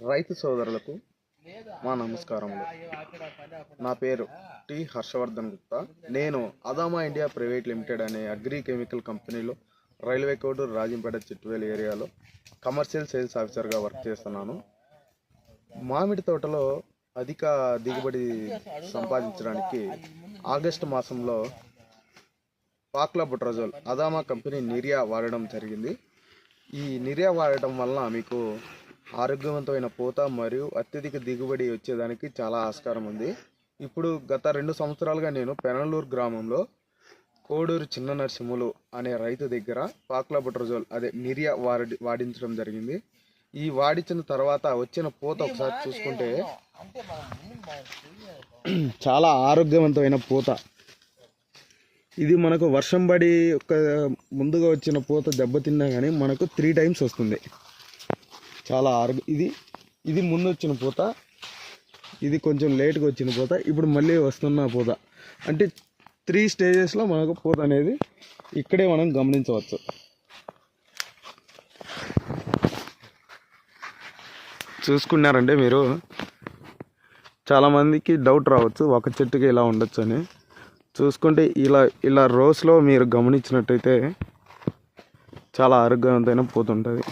రైతు సోదరులకు మా నమస్కారములు నా పేరు టి హర్షవర్ధన్ గుప్తా. నేను అదామా ఇండియా ప్రైవేట్ లిమిటెడ్ అనే అగ్రి కెమికల్ కంపెనీలో రైల్వే కోడూరు రాజంపేట చిట్టువేలు ఏరియాలో కమర్షియల్ సేల్స్ ఆఫీసర్గా వర్క్ చేస్తున్నాను. మామిడి తోటలో అధిక దిగుబడి సంపాదించడానికి ఆగస్టు మాసంలో పాక్లా బుట్రజోల్ అదామా కంపెనీ నిర్యా వాడడం జరిగింది. ఈ నిర్యా వాడటం వలన మీకు ఆరోగ్యవంతమైన పూత మరియు అత్యధిక దిగుబడి వచ్చేదానికి చాలా ఆస్కారం ఉంది. ఇప్పుడు గత రెండు సంవత్సరాలుగా నేను పెనలూరు గ్రామంలో కోడూరు చిన్న నరసింహులు అనే రైతు దగ్గర పాక్లాబుట్రజోల్ అదే మిరియా వాడి వాడించడం జరిగింది. ఈ వాడించిన తర్వాత వచ్చిన పూత ఒకసారి చూసుకుంటే చాలా ఆరోగ్యవంతమైన పూత. ఇది మనకు వర్షం పడి ఒక ముందుగా వచ్చిన పూత దెబ్బతిన్నా కానీ మనకు త్రీ టైమ్స్ వస్తుంది. చాలా ఆరు ఇది ఇది ముందు వచ్చిన పూత ఇది కొంచెం లేట్గా వచ్చిన పూత ఇప్పుడు మళ్ళీ వస్తున్న పూత. అంటే త్రీ స్టేజెస్లో మనకు పూత అనేది ఇక్కడే మనం గమనించవచ్చు. చూసుకున్నారంటే మీరు? చాలామందికి డౌట్ రావచ్చు ఒక చెట్టుకి ఇలా ఉండొచ్చు అని చూసుకుంటే ఇలా ఇలా రోస్లో మీరు గమనించినట్టయితే చాలా ఆరోగ్యవంతమైన పోతుంటుంది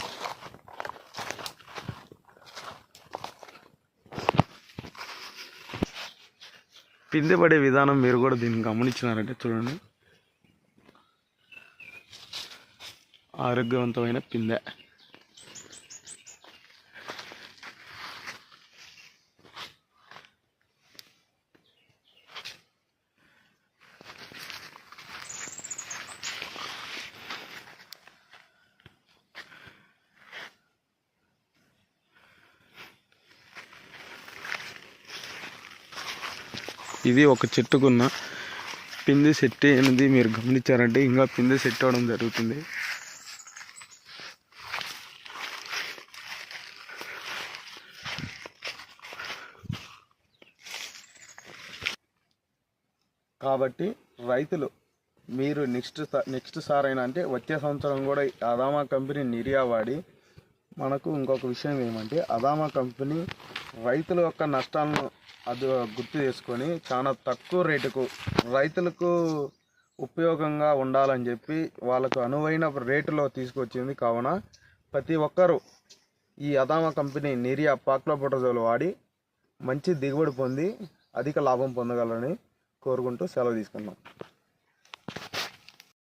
పిందె పడే విధానం మీరు కూడా దీన్ని గమనించినారంటే చూడండి. ఆరోగ్యవంతమైన పిందె ఇది ఒక చెట్టుకున్న పిందె సెట్ అనేది మీరు గమనించారంటే ఇంకా పిందె సెట్ అవ్వడం జరుగుతుంది. కాబట్టి రైతులు మీరు నెక్స్ట్ నెక్స్ట్ సార్ అయినా అంటే వచ్చే సంవత్సరం కూడా అదామా కంపెనీ నిర్యా వాడి మనకు ఇంకొక విషయం ఏమంటే అదామా కంపెనీ రైతుల యొక్క నష్టాలను అది గుర్తు చేసుకొని చాలా తక్కువ రేటుకు రైతులకు ఉపయోగంగా ఉండాలని చెప్పి వాళ్ళకు అనువైన రేటులో తీసుకొచ్చింది. కావున ప్రతి ఒక్కరూ ఈ అదామా కంపెనీ నిరియా పాక్లోపటజోలు వాడి మంచి దిగుబడి పొంది అధిక లాభం పొందగలని కోరుకుంటూ సెలవు తీసుకున్నాం